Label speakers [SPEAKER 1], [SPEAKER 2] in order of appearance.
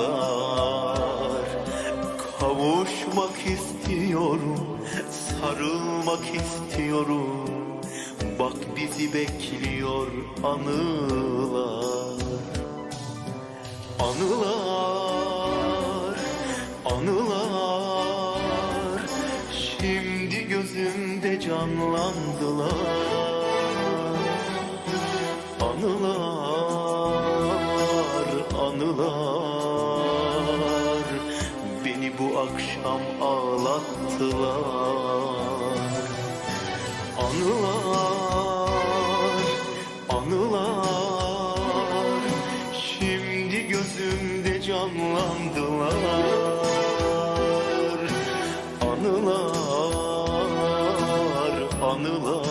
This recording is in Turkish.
[SPEAKER 1] arzular Kavuşmak istiyorum, sarılmak istiyorum. Bak bizi bekliyor anılar Anılar, anılar. Şimdi gözümde canlandılar Anılar, ağlattılar. Beni bu akşam ağlattılar. Anılar, anılar. Şimdi gözümde canlandılar. Anılar, anılar.